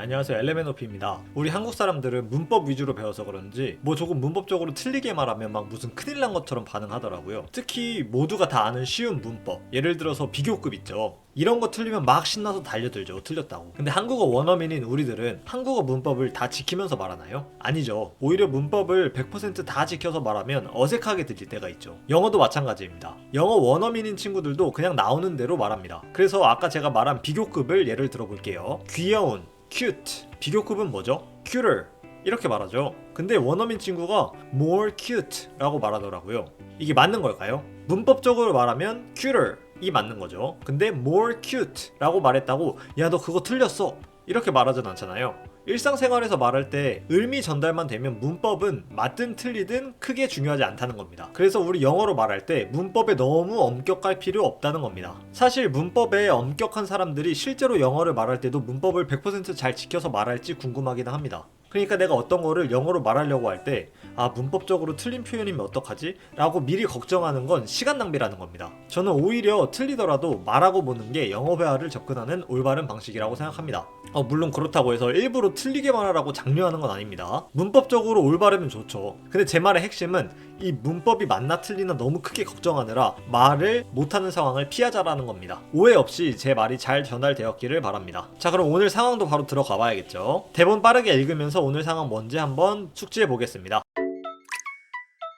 안녕하세요 엘레멘오피입니다. 우리 한국 사람들은 문법 위주로 배워서 그런지 뭐 조금 문법적으로 틀리게 말하면 막 무슨 큰일 난 것처럼 반응하더라고요. 특히 모두가 다 아는 쉬운 문법 예를 들어서 비교급 있죠. 이런 거 틀리면 막 신나서 달려들죠. 틀렸다고. 근데 한국어 원어민인 우리들은 한국어 문법을 다 지키면서 말하나요? 아니죠. 오히려 문법을 100%다 지켜서 말하면 어색하게 들릴 때가 있죠. 영어도 마찬가지입니다. 영어 원어민인 친구들도 그냥 나오는 대로 말합니다. 그래서 아까 제가 말한 비교급을 예를 들어볼게요. 귀여운 cute 비교급은 뭐죠? cuter 이렇게 말하죠. 근데 원어민 친구가 more cute 라고 말하더라고요. 이게 맞는 걸까요? 문법적으로 말하면 cuter 이 맞는 거죠. 근데 more cute 라고 말했다고 야 너 그거 틀렸어 이렇게 말하진 않잖아요. 일상생활에서 말할 때 의미 전달만 되면 문법은 맞든 틀리든 크게 중요하지 않다는 겁니다. 그래서 우리 영어로 말할 때 문법에 너무 엄격할 필요 없다는 겁니다. 사실 문법에 엄격한 사람들이 실제로 영어를 말할 때도 문법을 100%잘 지켜서 말할지 궁금하기는 합니다. 그러니까 내가 어떤 거를 영어로 말하려고 할 때, 아, 문법적으로 틀린 표현이면 어떡하지? 라고 미리 걱정하는 건 시간 낭비라는 겁니다. 저는 오히려 틀리더라도 말하고 보는 게 영어 회화를 접근하는 올바른 방식이라고 생각합니다. 어, 물론 그렇다고 해서 일부러 틀리게 말 하라고 장려하는 건 아닙니다. 문법적으로 올바르면 좋죠. 근데 제 말의 핵심은 이 문법이 맞나 틀리나 너무 크게 걱정하느라 말을 못하는 상황을 피하자라는 겁니다. 오해 없이 제 말이 잘 전달되었기를 바랍니다. 자, 그럼 오늘 상황도 바로 들어가 봐야겠죠. 대본 빠르게 읽으면서 오늘 상황 뭔지 한번 숙지해 보겠습니다.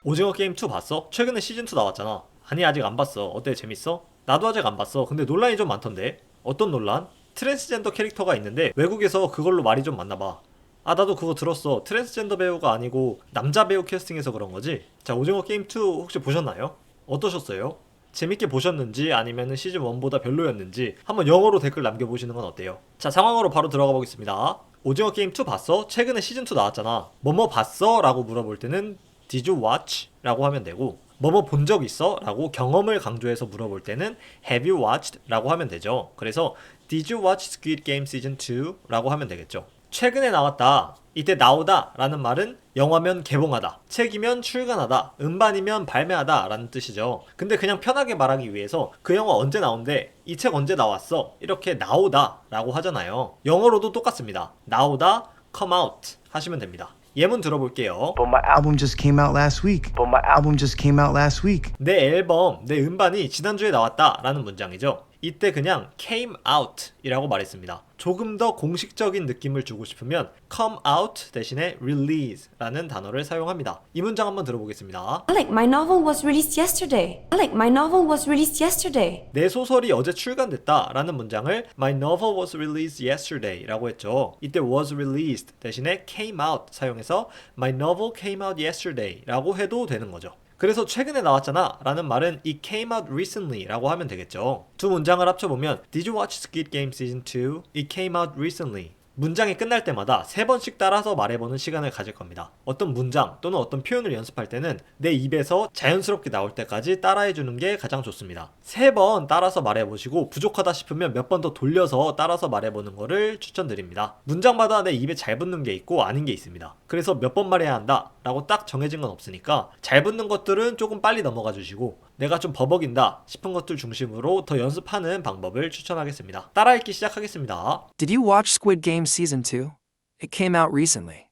오징어 게임 2 봤어? 최근에 시즌 2 나왔잖아. 아니 아직 안 봤어. 어때 재밌어? 나도 아직 안 봤어. 근데 논란이 좀 많던데. 어떤 논란? 트랜스젠더 캐릭터가 있는데 외국에서 그걸로 말이 좀 많나 봐. 아 나도 그거 들었어. 트랜스젠더 배우가 아니고 남자 배우 캐스팅해서 그런 거지. 자 오징어 게임 2 혹시 보셨나요? 어떠셨어요? 재밌게 보셨는지 아니면 시즌 1보다 별로였는지 한번 영어로 댓글 남겨보시는 건 어때요? 자 상황으로 바로 들어가 보겠습니다. 오징어 게임 2 봤어? 최근에 시즌 2 나왔잖아. 뭐뭐 봤어? 라고 물어볼 때는 Did you watch? 라고 하면 되고 뭐뭐 본 적 있어? 라고 경험을 강조해서 물어볼 때는 Have you watched? 라고 하면 되죠. 그래서 Did you watch Squid Game Season 2? 라고 하면 되겠죠. 최근에 나왔다. 이때 나오다 라는 말은 영화면 개봉하다, 책이면 출간하다, 음반이면 발매하다 라는 뜻이죠. 근데 그냥 편하게 말하기 위해서 그 영화 언제 나온대, 이 책 언제 나왔어, 이렇게 나오다 라고 하잖아요. 영어로도 똑같습니다. 나오다, come out 하시면 됩니다. 예문 들어볼게요. But my album just came out last week. But my album just came out last week. 내 앨범, 내 음반이 지난주에 나왔다 라는 문장이죠. 이때 그냥 came out 이라고 말했습니다. 조금 더 공식적인 느낌을 주고 싶으면 come out 대신에 release 라는 단어를 사용합니다. 이 문장 한번 들어보겠습니다. Alec, my novel was released yesterday. Alec, my novel was released yesterday. 내 소설이 어제 출간됐다 라는 문장을 My novel was released yesterday 라고 했죠. 이때 was released 대신에 came out 사용해서 My novel came out yesterday 라고 해도 되는 거죠. 그래서 최근에 나왔잖아 라는 말은 It came out recently 라고 하면 되겠죠. 두 문장을 합쳐보면 Did you watch Squid Game Season 2? It came out recently. 문장이 끝날 때마다 세 번씩 따라서 말해보는 시간을 가질 겁니다. 어떤 문장 또는 어떤 표현을 연습할 때는 내 입에서 자연스럽게 나올 때까지 따라해주는 게 가장 좋습니다. 세 번 따라서 말해보시고 부족하다 싶으면 몇 번 더 돌려서 따라서 말해보는 거를 추천드립니다. 문장마다 내 입에 잘 붙는 게 있고 아닌 게 있습니다. 그래서 몇 번 말해야 한다 라고 딱 정해진 건 없으니까 잘 붙는 것들은 조금 빨리 넘어가 주시고 내가 좀 버벅인다 싶은 것들 중심으로 더 연습하는 방법을 추천하겠습니다. 따라 읽기 시작하겠습니다. Did you watch Squid Game Season 2? It came out recently.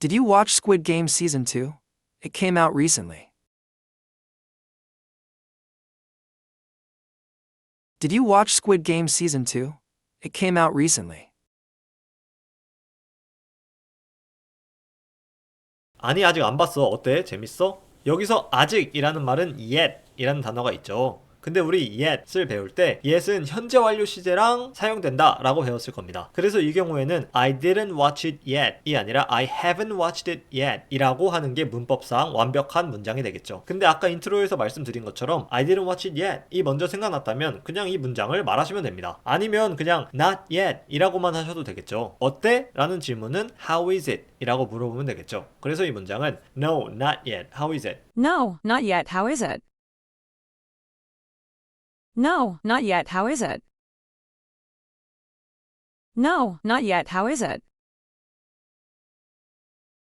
Did you watch Squid Game Season 2? It came out recently. Did you watch Squid Game Season 2? It came out recently. 아니 아직 안 봤어. 어때? 재밌어? 여기서 아직이라는 말은 yet이라는 단어가 있죠. 근데 우리 yet을 배울 때 yet은 현재 완료 시제랑 사용된다 라고 배웠을 겁니다. 그래서 이 경우에는 I didn't watch it yet 이 아니라 I haven't watched it yet 이라고 하는 게 문법상 완벽한 문장이 되겠죠. 근데 아까 인트로에서 말씀드린 것처럼 I didn't watch it yet 이 먼저 생각났다면 그냥 이 문장을 말하시면 됩니다. 아니면 그냥 not yet 이라고만 하셔도 되겠죠. 어때? 라는 질문은 How is it? 이라고 물어보면 되겠죠. 그래서 이 문장은 No, not yet. How is it? No, not yet. How is it? No, not yet. How is it? No, not yet. How is it?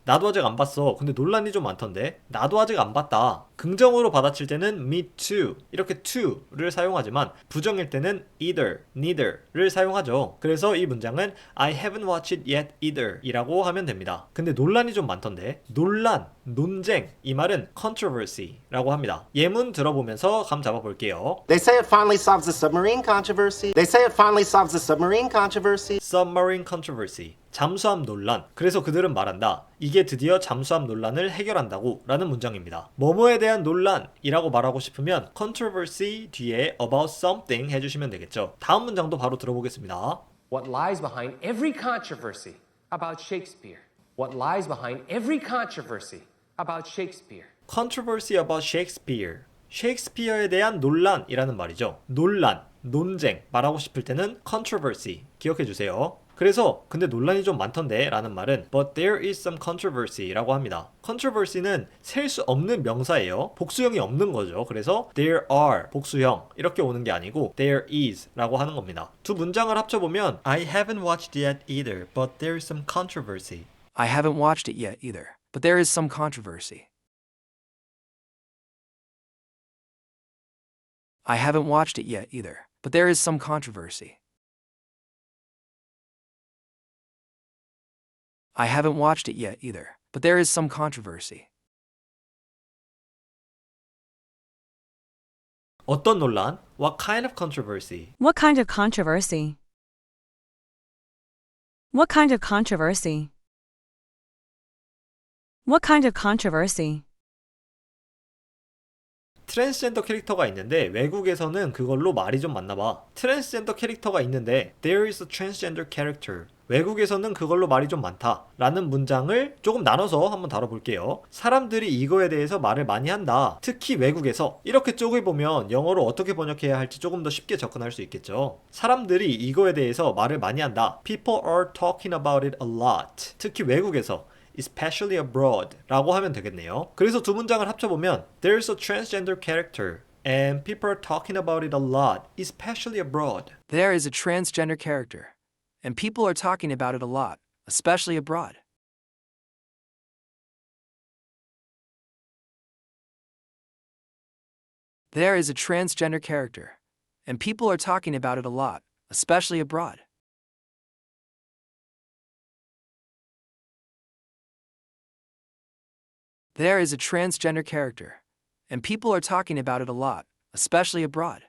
나도 아직 안 봤어. 근데 논란이 좀 많던데. 나도 아직 안 봤다. 긍정으로 받아칠 때는 me too 이렇게 to를 사용하지만 부정일 때는 either, neither를 사용하죠. 그래서 이 문장은 I haven't watched it yet either 이라고 하면 됩니다. 근데 논란이 좀 많던데. 논란, 논쟁 이 말은 controversy라고 합니다. 예문 들어보면서 감 잡아볼게요. They say it finally solves the submarine controversy. They say it finally solves the submarine controversy. submarine controversy 잠수함 논란 그래서 그들은 말한다 이게 드디어 잠수함 논란을 해결한다고 라는 문장입니다 뭐뭐에 대한 논란이라고 말하고 싶으면 controversy 뒤에 about something 해주시면 되겠죠 다음 문장도 바로 들어보겠습니다 What lies behind every controversy about Shakespeare? What lies behind every controversy about Shakespeare? controversy about Shakespeare 셰익스피어에 대한 논란이라는 말이죠 논란, 논쟁 말하고 싶을 때는 controversy 기억해 주세요 그래서 근데 논란이 좀 많던데 라는 말은 but there is some controversy 라고 합니다 controversy는 셀 수 없는 명사예요 복수형이 없는 거죠 그래서 there are 복수형 이렇게 오는 게 아니고 there is 라고 하는 겁니다 두 문장을 합쳐보면 I haven't watched yet either but there is some controversy I haven't watched it yet either, but there is some controversy. I haven't watched it yet either, but there is some controversy. I haven't watched it yet either, but there is some controversy. 어떤 논란? What kind of controversy? What kind of controversy? What kind of controversy? What kind of controversy? 트랜스젠더 캐릭터가 있는데 외국에서는 그걸로 말이 좀 많나 봐. 트랜스젠더 캐릭터가 있는데 there is a transgender character. 외국에서는 그걸로 말이 좀 많다. 라는 문장을 조금 나눠서 한번 다뤄볼게요. 사람들이 이거에 대해서 말을 많이 한다. 특히 외국에서. 이렇게 쪼개보면 영어로 어떻게 번역해야 할지 조금 더 쉽게 접근할 수 있겠죠. 사람들이 이거에 대해서 말을 많이 한다. People are talking about it a lot. 특히 외국에서. especially abroad 라고 하면 되겠네요. 그래서 두 문장을 합쳐보면 There's a transgender character and people are talking about it a lot, especially abroad. There is a transgender character, and people are talking about it a lot, especially abroad. There is a transgender character, and people are talking about it a lot, especially abroad. There is a transgender character, and people are talking about it a lot, especially abroad.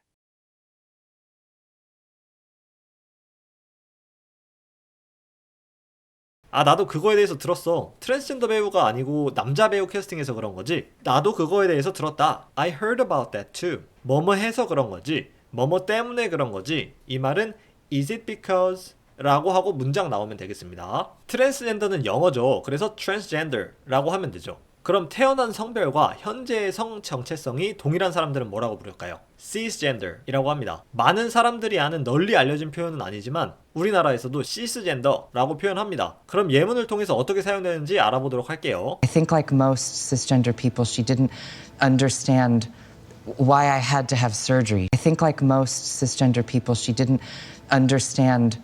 아 나도 그거에 대해서 들었어. 트랜스젠더 배우가 아니고 남자 배우 캐스팅해서 그런 거지. 나도 그거에 대해서 들었다. I heard about that too. 뭐뭐 해서 그런 거지. 뭐뭐 때문에 그런 거지. 이 말은 is it because 라고 하고 문장 나오면 되겠습니다. 트랜스젠더는 영어죠. 그래서 transgender라고 하면 되죠. 그럼 태어난 성별과 현재의 성 정체성이 동일한 사람들은 뭐라고 부를까요? cisgender이라고 합니다. 많은 사람들이 아는 널리 알려진 표현은 아니지만 우리나라에서도 cisgender라고 표현합니다. 그럼 예문을 통해서 어떻게 사용되는지 알아보도록 할게요. I think, like most cisgender people, she didn't understand why I had to have surgery. I think, like most cisgender people, she didn't understand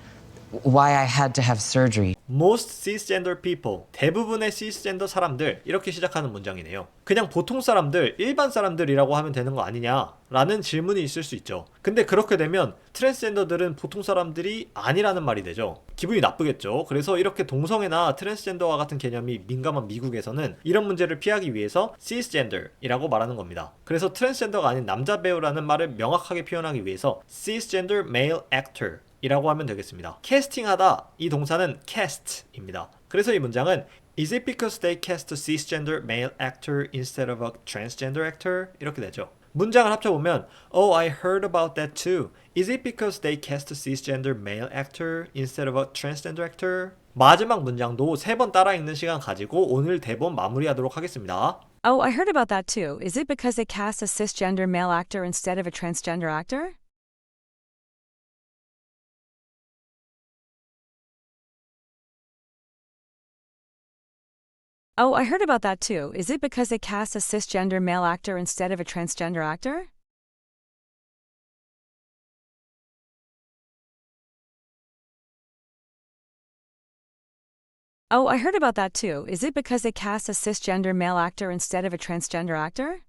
why I had to have surgery. Most cisgender people, 대부분의 cisgender 사람들 이렇게 시작하는 문장이네요. 그냥 보통 사람들, 일반 사람들이라고 하면 되는 거 아니냐? 라는 질문이 있을 수 있죠. 근데 그렇게 되면 트랜스젠더들은 보통 사람들이 아니라는 말이 되죠. 기분이 나쁘겠죠. 그래서 이렇게 동성애나 트랜스젠더와 같은 개념이 민감한 미국에서는 이런 문제를 피하기 위해서 cisgender이라고 말하는 겁니다. 그래서 트랜스젠더가 아닌 남자 배우라는 말을 명확하게 표현하기 위해서 cisgender male actor 이라고 하면 되겠습니다. 캐스팅하다 이 동사는 cast입니다. 그래서 이 문장은 Is it because they cast a cisgender male actor instead of a transgender actor? 이렇게 되죠. 문장을 합쳐보면 Oh, I heard about that too. Is it because they cast a cisgender male actor instead of a transgender actor? 마지막 문장도 세 번 따라 읽는 시간 가지고 오늘 대본 마무리하도록 하겠습니다. Oh, I heard about that too. Is it because they cast a cisgender male actor instead of a transgender actor? Oh, I heard about that too. Is it because they cast a cisgender male actor instead of a transgender actor? Oh, I heard about that too. Is it because they cast a cisgender male actor instead of a transgender actor?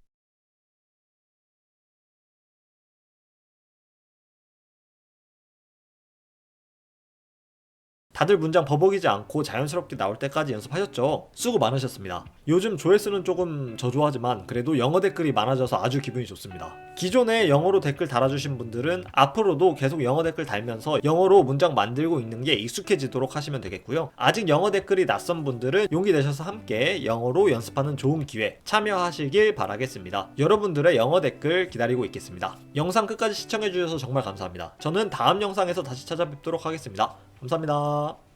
다들 문장 버벅이지 않고 자연스럽게 나올 때까지 연습하셨죠? 수고 많으셨습니다. 요즘 조회수는 조금 저조하지만 그래도 영어 댓글이 많아져서 아주 기분이 좋습니다. 기존에 영어로 댓글 달아주신 분들은 앞으로도 계속 영어 댓글 달면서 영어로 문장 만들고 있는 게 익숙해지도록 하시면 되겠고요. 아직 영어 댓글이 낯선 분들은 용기 내셔서 함께 영어로 연습하는 좋은 기회 참여하시길 바라겠습니다. 여러분들의 영어 댓글 기다리고 있겠습니다. 영상 끝까지 시청해주셔서 정말 감사합니다. 저는 다음 영상에서 다시 찾아뵙도록 하겠습니다. 감사합니다.